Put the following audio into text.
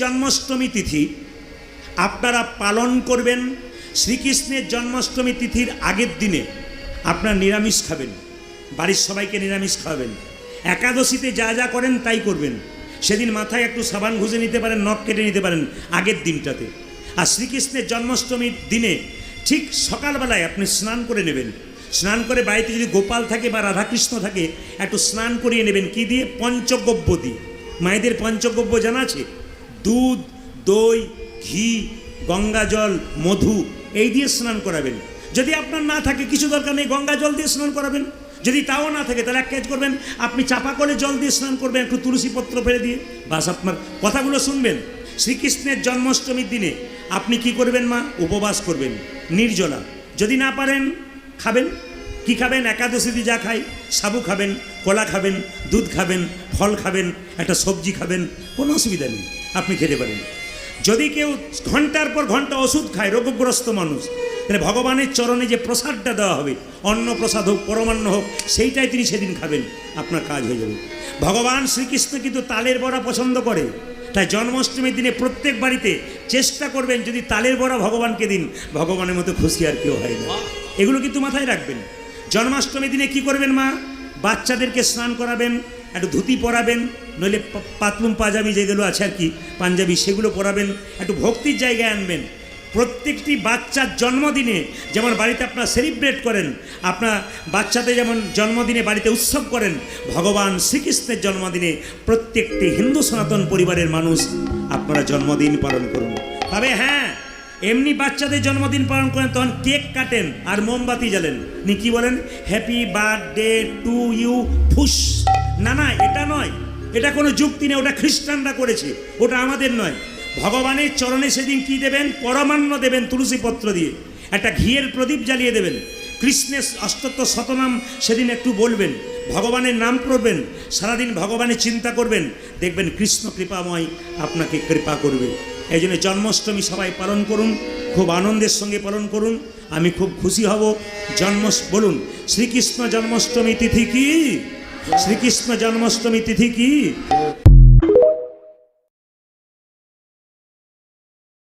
জন্মাষ্টমী তিথি আপনারা পালন করবেন, শ্রীকৃষ্ণের জন্মাষ্টমী তিথির আগের দিনে আপনারা নিরামিষ খাবেন, বাড়ির সবাইকে নিরামিষ খাওয়াবেন। একাদশীতে যা যা করেন তাই করবেন। সেদিন মাথায় একটু সাবান ঘুষে নিতে পারেন, নখ কেটে নিতে পারেন আগের দিনটাতে। আর শ্রীকৃষ্ণের জন্মাষ্টমীর দিনে ঠিক সকালবেলায় আপনি স্নান করে নেবেন। স্নান করে বাড়িতে যদি গোপাল থাকে বা রাধাকৃষ্ণ থাকে, একটু স্নান করিয়ে নেবেন। কি দিয়ে? পঞ্চগব্য দিয়ে। মায়েদের পঞ্চগব্য জানা আছে? দুধ, দই, ঘি, গঙ্গা জল, মধু, এই দিয়ে স্নান করাবেন। যদি আপনার না থাকে, কিছু দরকার নেই, গঙ্গা জল দিয়ে স্নান করাবেন। যদি তাও না থাকে, তাহলে এক কাজ করবেন, আপনি চাপা করে জল দিয়ে স্নান করবেন, একটু তুলসী পত্র ফেলে দিয়ে। বাস, আপনার কথাগুলো শুনবেন। শ্রীকৃষ্ণের জন্মাষ্টমীর দিনে আপনি কি করবেন, মা? উপবাস করবেন, নির্জলা। যদি না পারেন, খাবেন। কি খাবেন? একাদশীতে যা খাই, সাবু খাবেন, কলা খাবেন, দুধ খাবেন, ফল খাবেন, একটা সবজি খাবেন, কোনো অসুবিধা নেই। আপনি খেতে পারেন। যদি কেউ ঘণ্টার পর ঘণ্টা ওষুধ খায়, রোগগ্রস্ত মানুষ, তাহলে ভগবানের চরণে যে প্রসাদটা দেওয়া হবে, অন্ন প্রসাদ হোক, পরমান্ন হোক, সেইটাই তিনি সেদিন খাবেন, আপনার কাজ হয়ে যাবে। ভগবান শ্রীকৃষ্ণ কিন্তু তালের বড়া পছন্দ করে। তাই জন্মাষ্টমীর দিনে প্রত্যেক বাড়িতে চেষ্টা করবেন, যদি তালের বড়া ভগবানকে দিন, ভগবানের মতো খুশি আর কেউ হয় না। এগুলো কিন্তু মাথায় রাখবেন। জন্মাষ্টমীর দিনে কি করবেন মা? বাচ্চাদেরকে স্নান করাবেন, একটু ধুতি পরাবেন নইলে পাতলুম পাজামি যেগুলো আছে আর কি, পাঞ্জাবি, সেগুলো পরাবেন, একটু ভক্তির জায়গায় আনবেন। প্রত্যেকটি বাচ্চার জন্মদিনে যেমন বাড়িতে আপনারা সেলিব্রেট করেন, আপনার বাচ্চাদের যেমন জন্মদিনে বাড়িতে উৎসব করেন, ভগবান শ্রীকৃষ্ণের জন্মদিনে প্রত্যেকটি হিন্দু সনাতন পরিবারের মানুষ আপনারা জন্মদিন পালন করুন। তবে হ্যাঁ এমনি বাচ্চাদের জন্মদিন পালন করেন, তখন কেক কাটেন আর মোমবাতি জ্বালেন। নি কি বলেন? হ্যাপি বার্থডে টু ইউ ফুস না না, এটা নয়। এটা কোনো যুক্তি নেই ওটা খ্রিস্টানরা করেছে, ওটা আমাদের নয়। ভগবানের চরণে সেদিন কি দেবেন? পরমান্ন দেবেন তুলসী পত্র দিয়ে। একটা ঘিয়ের প্রদীপ জ্বালিয়ে দেবেন। কৃষ্ণের অষ্টত্ব শতনাম সেদিন একটু বলবেন, ভগবানের নাম করবেন সারাদিন ভগবানের চিন্তা করবেন, দেখবেন কৃষ্ণ কৃপাময় আপনাকে কৃপা করবে। এই জন্য জন্মাষ্টমী সবাই পালন করুন, খুব আনন্দের সঙ্গে পালন করুন, আমি খুব খুশি হব। জন্ম বলুন, শ্রীকৃষ্ণ জন্মাষ্টমী তিথি কি? শ্রীকৃষ্ণ জন্মাষ্টমী তিথি কি?